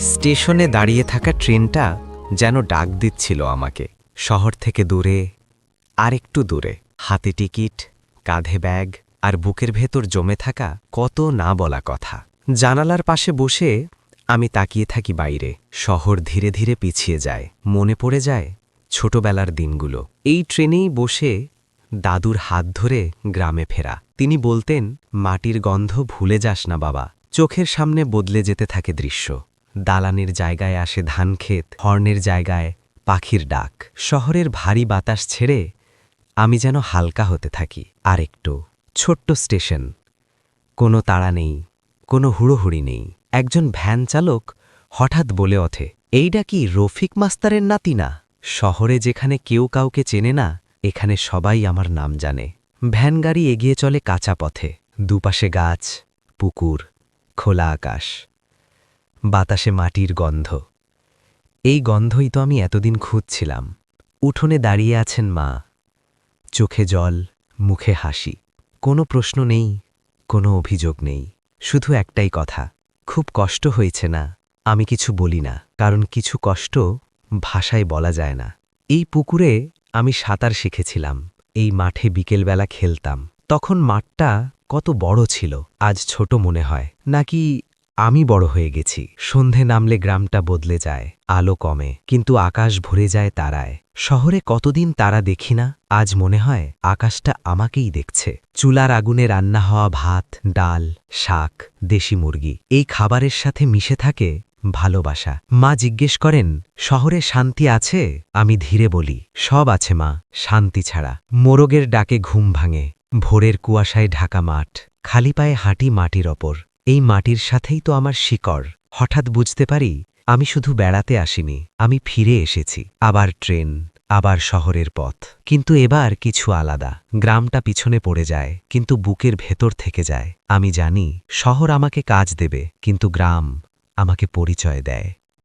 স্টেশনে দাঁড়িয়ে থাকা ট্রেনটা যেন ডাক দিচ্ছিল আমাকে। শহর থেকে দূরে আর একটু দূরে। হাতে টিকিট, কাঁধে ব্যাগ আর বুকের ভেতর জমে থাকা কত না বলা কথা। জানালার পাশে বসে আমি তাকিয়ে থাকি বাইরে। শহর ধীরে ধীরে পিছিয়ে যায়। মনে পড়ে যায় ছোটবেলার দিনগুলো। এই ট্রেনেই বসে দাদুর হাত ধরে গ্রামে ফেরা। তিনি বলতেন, মাটির গন্ধ ভুলে যাস না বাবা। চোখের সামনে বদলে যেতে থাকে দৃশ্য। দালানের জায়গায় আসে ধানক্ষেত হর্নের জায়গায় পাখির ডাক। শহরের ভারী বাতাস ছেড়ে আমি যেন হালকা হতে থাকি। আর একটু ছোট্ট স্টেশন। কোনো তাড়া নেই, কোনো হুড়োহুড়ি নেই। একজন ভ্যান চালক হঠাৎ বলে ওঠে এইটা কি রফিক মাস্তারের নাতি না? শহরে যেখানে কেউ কাউকে চেনে না, এখানে সবাই আমার নাম জানে। ভ্যান গাড়ি এগিয়ে চলে কাঁচা পথে। দুপাশে গাছ, পুকুর, খোলা আকাশ। বাতাসে মাটির গন্ধ। এই গন্ধই তো আমি এতদিন খুঁজছিলাম। উঠোনে দাঁড়িয়ে আছেন মা। চোখে জল, মুখে হাসি। কোনো প্রশ্ন নেই, কোনো অভিযোগ নেই। শুধু একটাই কথা, খুব কষ্ট হয়েছে না, আমি কিছু বলি না। কারণ কিছু কষ্ট ভাষায় বলা যায় না। এই পুকুরে আমি সাঁতার শিখেছিলাম, এই মাঠে বিকেলবেলা খেলতাম। তখন মাঠটা কত বড় ছিল, আজ ছোট মনে হয়। নাকি আমি বড় হয়ে গেছি। সন্ধে নামলে গ্রামটা বদলে যায়, আলো কমে, কিন্তু আকাশ ভরে যায় তারায়। শহরে কতদিন তারা দেখি না, আজ মনে হয় আকাশটা আমাকেই দেখছে। চুলার আগুনে রান্না হওয়া ভাত, ডাল, শাক, দেশি মুরগি, এই খাবারের সাথে মিশে থাকে ভালোবাসা। মা জিজ্ঞেস করেন, শহরে শান্তি আছে? আমি ধীরে বলি, সব আছে মা, শান্তি ছাড়া। মোরগের ডাকে ঘুম ভাঙে, ভোরের কুয়াশায় ঢাকা মাঠ, খালি পায়ে হাঁটি মাটির ওপর। এই মাটির সাথেই তো আমার শিকড়। হঠাৎ বুঝতে পারি, আমি শুধু বেড়াতে আসিনি, আমি ফিরে এসেছি, আবার ট্রেন, আবার শহরের পথ। কিন্তু এবার কিছু আলাদা, গ্রামটা পিছনে পড়ে যায়, কিন্তু বুকের ভেতর থেকে যায়। আমি জানি, শহর আমাকে কাজ দেবে, কিন্তু গ্রাম আমাকে পরিচয় দেয়।